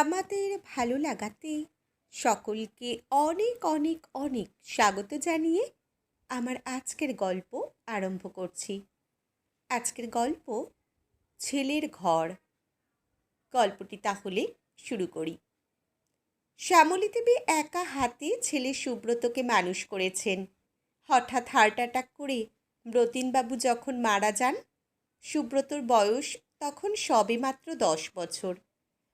আমাদের ভালো লাগাতে সকলকে অনেক অনেক অনেক স্বাগত জানিয়ে আমার আজকের গল্প আরম্ভ করছি। আজকের গল্প ছেলের ঘর। গল্পটি তাহলে শুরু করি। শ্যামলী দেবী একা হাতে ছেলে সুব্রতকে মানুষ করেছেন। হঠাৎ হার্ট অ্যাটাক করে ব্রতিনবাবু যখন মারা যান, সুব্রতর বয়স তখন সবে মাত্র দশ বছর।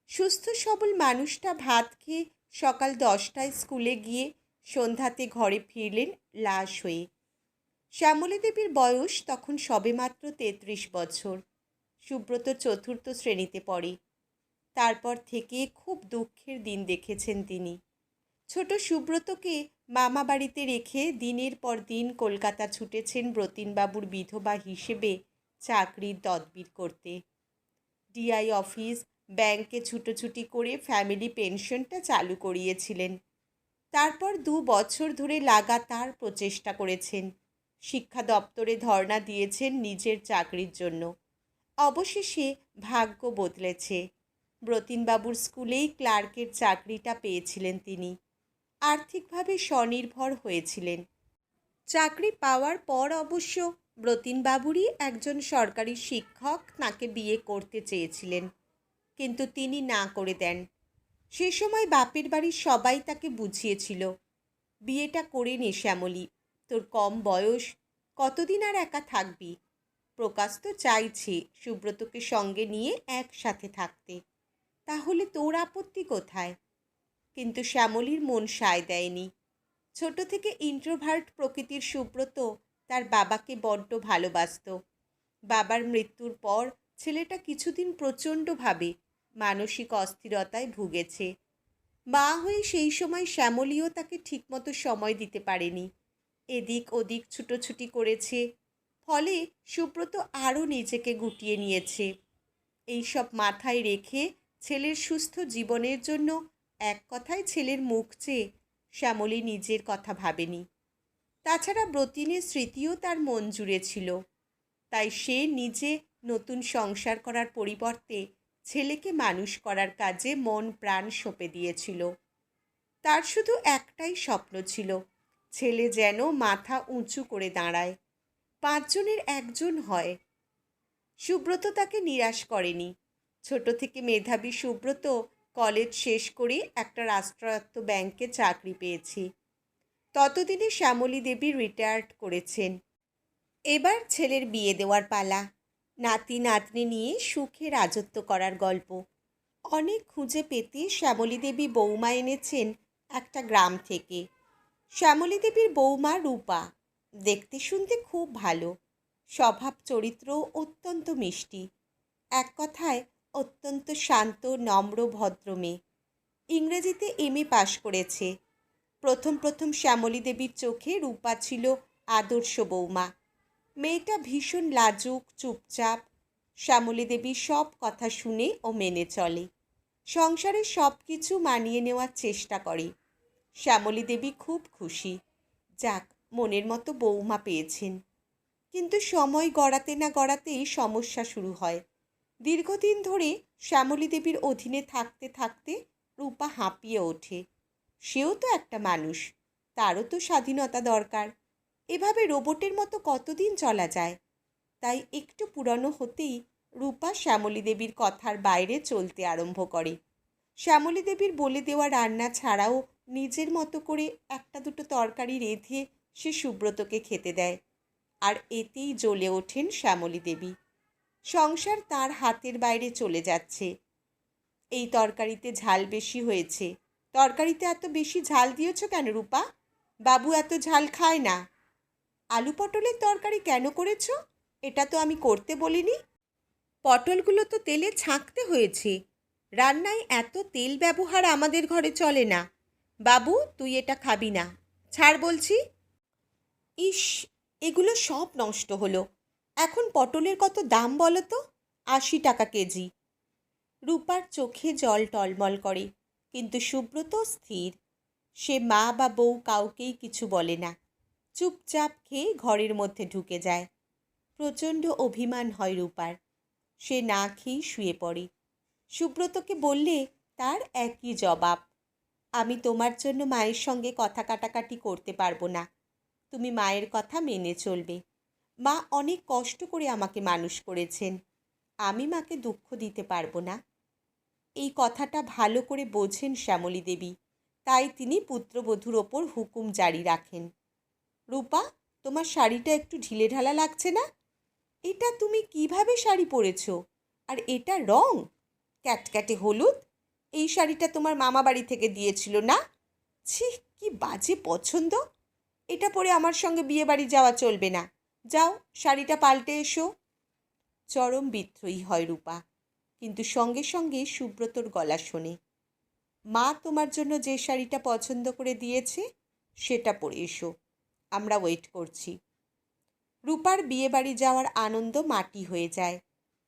সুস্থ সবল মানুষটা ভাত খেয়ে সকাল দশটায় স্কুলে গিয়ে সন্ধ্যাতে ঘরে ফিরলেন লাশ হয়ে। শ্যামলী দেবীর বয়স তখন সবেমাত্র তেত্রিশ বছর। সুব্রত চতুর্থ শ্রেণীতে পড়ে। তারপর থেকে খুব দুঃখের দিন দেখেছেন তিনি। ছোট সুব্রতকে মামা বাড়িতে রেখে দিনের পর দিন কলকাতা ছুটেছেন ব্রতিনবাবুর বিধবা হিসেবে চাকরির তদবির করতে। ডিআই অফিস ব্যাংকে ছুটোছুটি করে ফ্যামিলি পেনশনটা চালু করিয়েছিলেন। তারপর দু বছর ধরে লাগাতার প্রচেষ্টা করেছেন। শিক্ষা দপ্তরে ধর্ণা দিয়েছেন নিজের চাকরির জন্য। অবশেষে ভাগ্য বদলেছে। ব্রতিনবাবুর স্কুলেই ক্লার্কের চাকরিটা পেয়েছিলেন তিনি। আর্থিকভাবে স্বনির্ভর হয়েছিলেন। চাকরি পাওয়ার পর অবশ্য ব্রতিনবাবুরই একজন সরকারি শিক্ষক তাকে বিয়ে করতে চেয়েছিলেন। কিন্তু তিনি না করে দেন। সে সময় বাপের বাড়ির সবাই তাকে বুঝিয়েছিল, বিয়েটা করে নে শ্যামলী, তোর কম বয়স, কতদিন আর একা থাকবি? প্রকাশ তো চাইছে সুব্রতকে সঙ্গে নিয়ে একসাথে থাকতে। তাহলে তোর আপত্তি কোথায়? কিন্তু শ্যামলীর মন সায় দেয়নি। ছোট থেকে ইন্ট্রোভার্ট প্রকৃতির সুব্রত তার বাবাকে বড্ড ভালোবাসত। বাবার মৃত্যুর পর ছেলেটা কিছুদিন প্রচণ্ডভাবে মানসিক অস্থিরতায় ভুগেছে। মা হয়ে সেই সময় শ্যামলীও তাকে ঠিকমতো সময় দিতে পারেনি। এদিক ওদিক ছুটোছুটি করেছে। ফলে সুব্রত আরও নিজেকে গুটিয়ে নিয়েছে। এইসব মাথায় রেখে ছেলের সুস্থ জীবনের জন্য এক কথায় ছেলের মুখ চেয়ে শ্যামলী নিজের কথা ভাবেনি। তাছাড়া ব্রতিনের স্মৃতিও তার মন জুড়ে ছিল তাই সে নিজে নতুন সংসার করার পরিবর্তে ছেলেকে মানুষ করার কাজে মন প্রাণ সঁপে দিয়েছিল। তার শুধু একটাই স্বপ্ন ছিল, ছেলে যেন মাথা উঁচু করে দাঁড়ায়, পাঁচজনের একজন হয়। সুব্রত তাকে নিরাশ করেনি। ছোট থেকে মেধাবী সুব্রত কলেজ শেষ করে একটা রাষ্ট্রায়ত্ত ব্যাংকে চাকরি পেয়েছি। ততদিনে শ্যামলী দেবী রিটায়ার্ড করেছেন। এবার ছেলের বিয়ে দেওয়ার পালা। নাতি নাতনি নিয়ে সুখে রাজত্ব করার গল্প। অনেক খুঁজে পেতে শ্যামলী দেবী বৌমা এনেছেন একটা গ্রাম থেকে। শ্যামলী দেবীর বৌমা রূপা। দেখতে শুনতে খুব ভালো। স্বভাব চরিত্র অত্যন্ত মিষ্টি। এক কথায়, অত্যন্ত শান্ত, নম্র, ভদ্র মেয়ে। ইংরেজিতে এম এ পাশ করেছে। প্রথম প্রথম শ্যামলী দেবীর চোখে রূপা ছিল আদর্শ বৌমা। মেয়েটা ভীষণ লাজুক, চুপচাপ। শ্যামলী দেবী সব কথা শুনে ও মেনে চলে। সংসারে সব কিছু মানিয়ে নেওয়ার চেষ্টা করে। শ্যামলী দেবী খুব খুশি। যাক, মনের মতো বৌমা পেয়েছেন। কিন্তু সময় গড়াতে না গড়াতেই সমস্যা শুরু হয়। দীর্ঘদিন ধরে শ্যামলী দেবীর অধীনে থাকতে থাকতে রূপা হাঁপিয়ে ওঠে। সেও তো একটা মানুষ, তারও তো স্বাধীনতা দরকার। এভাবে রোবটের মতো কতদিন চলা যায়? তাই একটু পুরানো হতেই রূপা শ্যামলী দেবীর কথার বাইরে চলতে আরম্ভ করে। শ্যামলী দেবীর বলে দেওয়া রান্না ছাড়াও নিজের মতো করে একটা দুটো তরকারি রেঁধে সে সুব্রতকে খেতে দেয়। আর এতেই জ্বলে ওঠেন শ্যামলী দেবী। সংসার তার হাতের বাইরে চলে যাচ্ছে। এই তরকারিতে ঝাল বেশি হয়েছে। তরকারিতে এত বেশি ঝাল দিয়েছ কেন রূপা? বাবু এত ঝাল খায় না। আলু পটলের তরকারি কেন করেছ? এটা তো আমি করতে বলিনি। পটলগুলো তো তেলে ছাঁকতে হয়েছে। রান্নায় এত তেল ব্যবহার আমাদের ঘরে চলে না। বাবু, তুই এটা খাবি না। ছাড় বলছি। ইস, এগুলো সব নষ্ট হলো। এখন পটলের কত দাম বলো তো? আশি টাকা কেজি। রূপার চোখে জল টলমল করে, কিন্তু সুব্রত স্থির। সে মা বা বউ কাউকেই কিছু বলে না। চুপচাপ খেয়ে ঘরের মধ্যে ঢুকে যায়। প্রচণ্ড অভিমান হয় রূপার। সে না খেয়েই শুয়ে পড়ে। সুব্রতকে বললে, তার একই জবাব। আমি তোমার জন্য মায়ের সঙ্গে কথা কাটাকাটি করতে পারব না। তুমি মায়ের কথা মেনে চলবে। মা অনেক কষ্ট করে আমাকে মানুষ করেছেন। আমি মাকে দুঃখ দিতে পারব না। এই কথাটা ভালো করে বোঝেন শ্যামলী দেবী। তাই তিনি পুত্রবধূর ওপর হুকুম জারি রাখেন। রূপা, তোমার শাড়িটা একটু ঢিলেঢালা লাগছে না? এটা তুমি কীভাবে শাড়ি পরেছো? আর এটা রং? ক্যাটক্যাটে হলুদ? এই শাড়িটা তোমার মামা বাড়ি থেকে দিয়েছিল না? ছি, কি বাজে পছন্দ। এটা পরে আমার সঙ্গে বিয়ে বাড়ি যাওয়া চলবে না। যাও, শাড়িটা পাল্টে এসো। চরম বিদ্রোহী হয় রূপা, কিন্তু সঙ্গে সঙ্গে সুব্রতর গলা শোনে। মা তোমার জন্য যে শাড়িটা পছন্দ করে দিয়েছে, সেটা পরে এসো। আমরা ওয়েট করছি। রূপার বিয়ে বাড়ি যাওয়ার আনন্দ মাটি হয়ে যায়।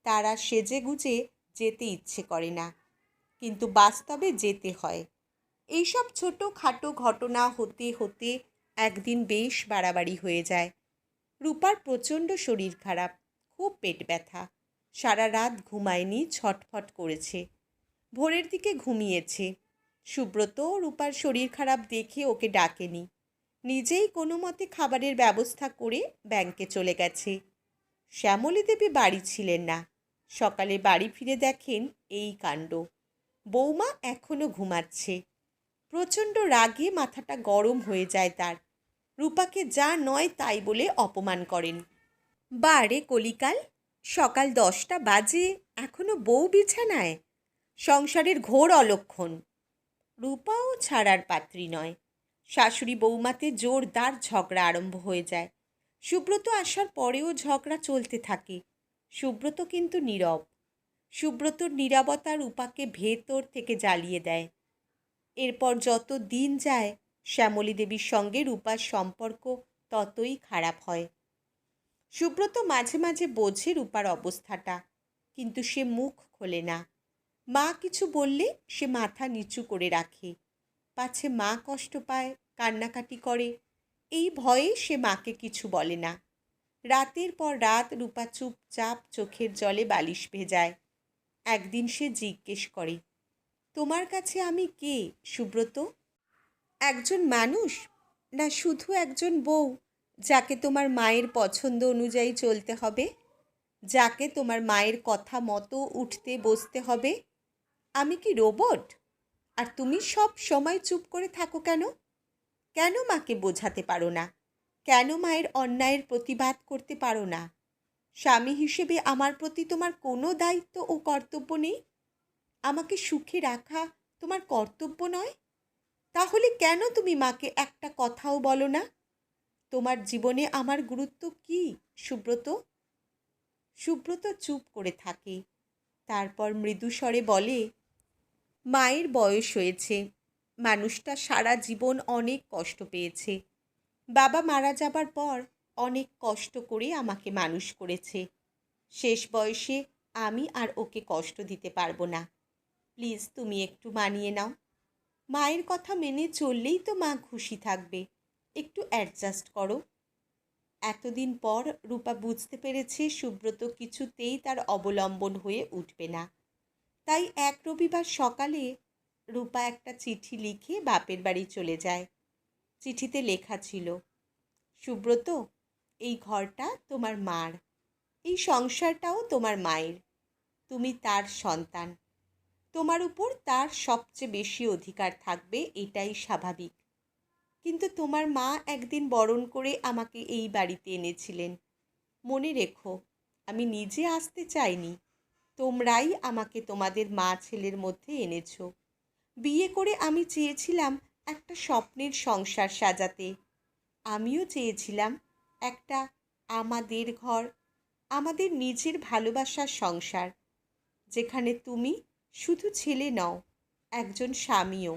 তারা সেজে গুজে যেতে ইচ্ছে করে না, কিন্তু বাস্তবে যেতে হয়। এইসব ছোটো খাটো ঘটনা হতে হতে একদিন বেশ বাড়াবাড়ি হয়ে যায়। রূপার প্রচণ্ড শরীর খারাপ, খুব পেট ব্যথা। সারা রাত ঘুমায়নি, ছটফট করেছে। ভোরের দিকে ঘুমিয়েছে। সুব্রত রূপার শরীর খারাপ দেখে ওকে ডাকেনি। নিজেই কোনো মতে খাবারের ব্যবস্থা করে ব্যাংকে চলে গেছে। শ্যামলী দেবী বাড়ি ছিলেন না। সকালে বাড়ি ফিরে দেখেন এই কাণ্ড। বৌমা এখনও ঘুমাচ্ছে। প্রচণ্ড রাগে মাথাটা গরম হয়ে যায় তার। রূপাকে যা নয় তাই বলে অপমান করেন। বারে কলিকাল, সকাল দশটা বাজে, এখনও বউ বিছানায়? সংসারের ঘোর অলক্ষণ। রূপাও ছাড়ার পাত্রী নয়। শাশুড়ি বৌমাতে জোরদার ঝগড়া আরম্ভ হয়ে যায়। সুব্রত আসার পরেও ঝগড়া চলতে থাকে। সুব্রত কিন্তু নীরব। সুব্রতর নীরবতা রূপাকে ভেতর থেকে জ্বালিয়ে দেয়। এরপর যত দিন যায়, শ্যামলী দেবীর সঙ্গে রূপার সম্পর্ক ততই খারাপ হয়। সুব্রত মাঝে মাঝে বোঝে রূপার অবস্থাটা, কিন্তু সে মুখ খোলে না। মা কিছু বললে সে মাথা নিচু করে রাখে। পাছে মা কষ্ট পায়, কান্নাকাটি করে। এই ভয়ে সে মাকে কিছু বলে না। রাতের পর রাত রূপা চুপচাপ চোখের জলে বালিশ ভেজায়। একদিন সে জিজ্ঞেস করে, তোমার কাছে আমি কে, সুব্রত? একজন মানুষ, না শুধু একজন বউ, যাকে তোমার মায়ের পছন্দ অনুযায়ী চলতে হবে, যাকে তোমার মায়ের কথা মতো উঠতে বসতে হবে। আমি কি রোবট? আর তুমি সব সময় চুপ করে থাকো কেন? কেন মাকে বোঝাতে পারো না? কেন মায়ের অন্যায়ের প্রতিবাদ করতে পারো না? স্বামী হিসেবে আমার প্রতি তোমার কোনো দায়িত্ব ও কর্তব্য নেই? আমাকে সুখে রাখা তোমার কর্তব্য নয়? তাহলে কেন তুমি মাকে একটা কথাও বলো না? তোমার জীবনে আমার গুরুত্ব কি, সুব্রত? সুব্রত চুপ করে থাকে। তারপর মৃদুস্বরে বলে মায়ের বয়স হয়েছে। মানুষটা সারা জীবন অনেক কষ্ট পেয়েছে। বাবা মারা যাবার পর অনেক কষ্ট করে আমাকে মানুষ করেছে। শেষ বয়সে আমি আর ওকে কষ্ট দিতে পারব না। প্লিজ তুমি একটু মানিয়ে নাও। মায়ের কথা মেনে চললেই তো মা খুশি থাকবে। একটু অ্যাডজাস্ট করো। এতদিন পর রূপা বুঝতে পেরেছে সুব্রত কিছুতেই তার অবলম্বন হয়ে উঠবে না। তাই এক রবিবার সকালে রূপা একটা চিঠি লিখে বাপের বাড়ি চলে যায়। চিঠিতে লেখা ছিল, সুব্রত, এই ঘরটা তোমার মার, এই সংসারটাও তোমার মায়ের, তুমি তার সন্তান, তোমার উপর তার সবচেয়ে বেশি অধিকার থাকবে এটাই স্বাভাবিক। কিন্তু তোমার মা একদিন বরণ করে আমাকে এই বাড়িতে এনেছিলেন। মনে রেখো, আমি নিজে আসতে চাইনি তোমরাই আমাকে তোমাদের মা ছেলের মধ্যে এনেছো। বিয়ে করে আমি চেয়েছিলাম একটা স্বপ্নের সংসার সাজাতে। আমিও চেয়েছিলাম একটা আমাদের ঘর, আমাদের নিজের ভালোবাসার সংসার, যেখানে তুমি শুধু ছেলে নও, একজন স্বামীও।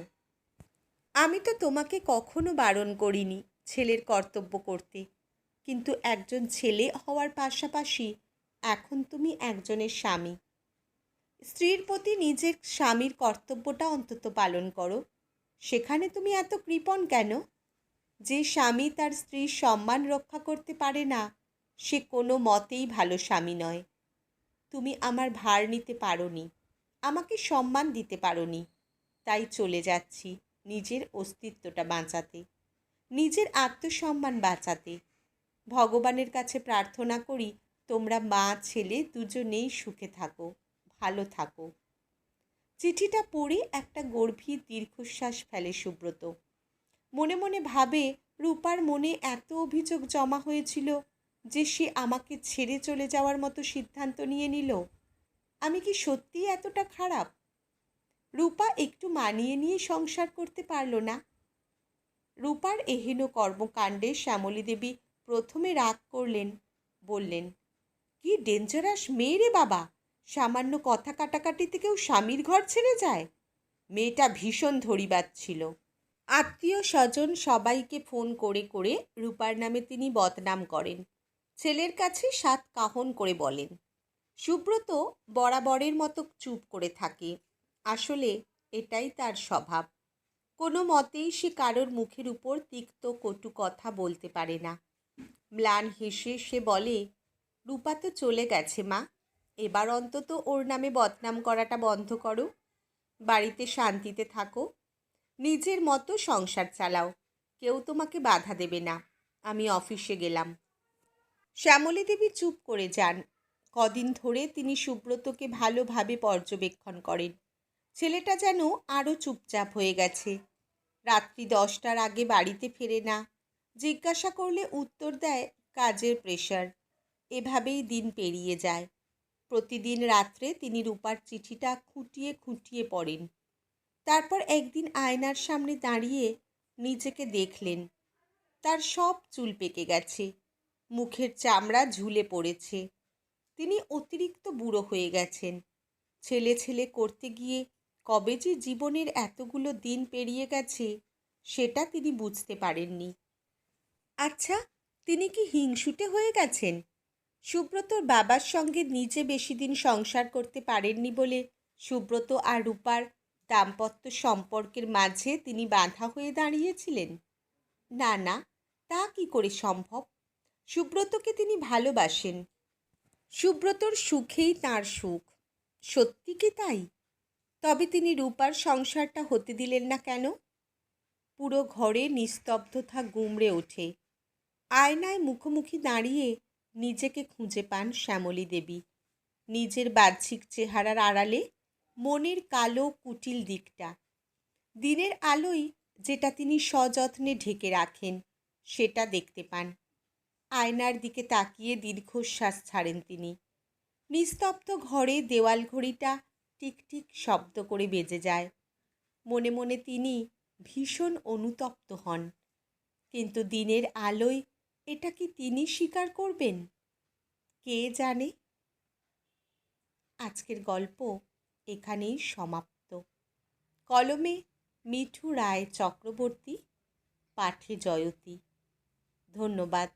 আমি তো তোমাকে কখনো বারণ করিনি ছেলের কর্তব্য করতে, কিন্তু একজন ছেলে হওয়ার পাশাপাশি এখন তুমি একজনের স্বামী। স্ত্রীর প্রতি নিজের স্বামীর কর্তব্যটা অন্তত পালন করো। সেখানে তুমি এত কৃপণ কেন? যে স্বামী তার স্ত্রীর সম্মান রক্ষা করতে পারে না, সে কোনো মতেই ভালো স্বামী নয়। তুমি আমার ভার নিতে পারোনি, আমাকে সম্মান দিতে পারোনি, তাই চলে যাচ্ছি নিজের অস্তিত্বটা বাঁচাতে, নিজের আত্মসম্মান বাঁচাতে। ভগবানের কাছে প্রার্থনা করি, তোমরা মা, ছেলে দুজনেই সুখে থাকো। ভালো থাকো। চিঠিটা পড়ে একটা গর্ভীর দীর্ঘশ্বাস ফেলে সুব্রত। মনে মনে ভাবে, রূপার মনে এত অভিযোগ জমা হয়েছিল যে সে আমাকে ছেড়ে চলে যাওয়ার মতো সিদ্ধান্ত নিয়ে নিল। আমি কি সত্যিই এতটা খারাপ? রূপা একটু মানিয়ে নিয়ে সংসার করতে পারল না। রূপার এহেন কর্মকাণ্ডে শ্যামলী দেবী প্রথমে রাগ করলেন, বললেন, কি ডেঞ্জারাস মেয়ে রে বাবা! সামান্য কথা কাটাকাটিতে কেউ স্বামীর ঘর ছেড়ে যায়? মেয়েটা ভীষণ ধরিবাদ ছিল। আত্মীয় স্বজন সবাইকে ফোন করে করে রূপার নামে তিনি বদনাম করেন। ছেলের কাছে সাত কাহন করে বলেন, সুব্রত বরাবরের মতো চুপ করে থাকে। আসলে এটাই তার স্বভাব। কোনো মতেই সে কারোর মুখের উপর তিক্ত, কটু কথা বলতে পারে না। ম্লান হেসে সে বলে, রূপা তো চলে গেছে মা। এবার অন্তত ওর নামে বদনাম করাটা বন্ধ করো। বাড়িতে শান্তিতে থাকো। নিজের মতো সংসার চালাও। কেউ তোমাকে বাধা দেবে না। আমি অফিসে গেলাম। শ্যামলী দেবী চুপ করে যান। কদিন ধরে তিনি সুব্রতকে ভালোভাবে পর্যবেক্ষণ করেন। ছেলেটা যেন আরও চুপচাপ হয়ে গেছে। রাত্রি দশটার আগে বাড়িতে ফেরে না। জিজ্ঞাসা করলে উত্তর দেয়, কাজের প্রেশার এভাবেই দিন পেরিয়ে যায়। প্রতিদিন রাত্রে তিনি রূপার চিঠিটা খুঁটিয়ে খুঁটিয়ে পড়েন। তারপর একদিন আয়নার সামনে দাঁড়িয়ে নিজেকে দেখলেন। তার সব চুল পেকে গেছে, মুখের চামড়া ঝুলে পড়েছে। তিনি অতিরিক্ত বুড়ো হয়ে গেছেন। ছেলে ছেলে করতে গিয়ে কবে যে জীবনের এতগুলো দিন পেরিয়ে গেছে, সেটা তিনি বুঝতে পারেননি। আচ্ছা তিনি কি হিংসুটে হয়ে গেছেন? সুব্রতর বাবার সঙ্গে নিজে বেশি দিন সংসার করতে পারেননি বলে সুব্রত আর রূপার দাম্পত্য সম্পর্কের মাঝে তিনি বাধা হয়ে দাঁড়িয়েছিলেন। না না, তা কি করে সম্ভব? সুব্রতকে তিনি ভালোবাসেন। সুব্রতর সুখেই তার সুখ। সত্যি কি তাই? তবে তিনি রূপার সংসারটা হতে দিলেন না কেন? পুরো ঘরে নিস্তব্ধতা গুমড়ে ওঠে। আয়নায় মুখোমুখি দাঁড়িয়ে নিজেকে খুঁজে পান শ্যামলী দেবী। নিজের বাহ্যিক চেহারার আড়ালে মনের কালো কুটিল দিকটা। দিনের আলোয় যেটা তিনি সযত্নে ঢেকে রাখেন, সেটা দেখতে পান। আয়নার দিকে তাকিয়ে দীর্ঘশ্বাস ছাড়েন তিনি। নিস্তব্ধ ঘরে দেওয়াল ঘড়িটা টিকটিক শব্দ করে বেজে যায়। মনে মনে তিনি ভীষণ অনুতপ্ত হন। কিন্তু দিনের আলোয় এটা কি তিনি স্বীকার করবেন? কে জানে? আজকের গল্প এখানেই সমাপ্ত। কলমে মিঠু রায় চক্রবর্তী, পাঠে জয়তী। ধন্যবাদ।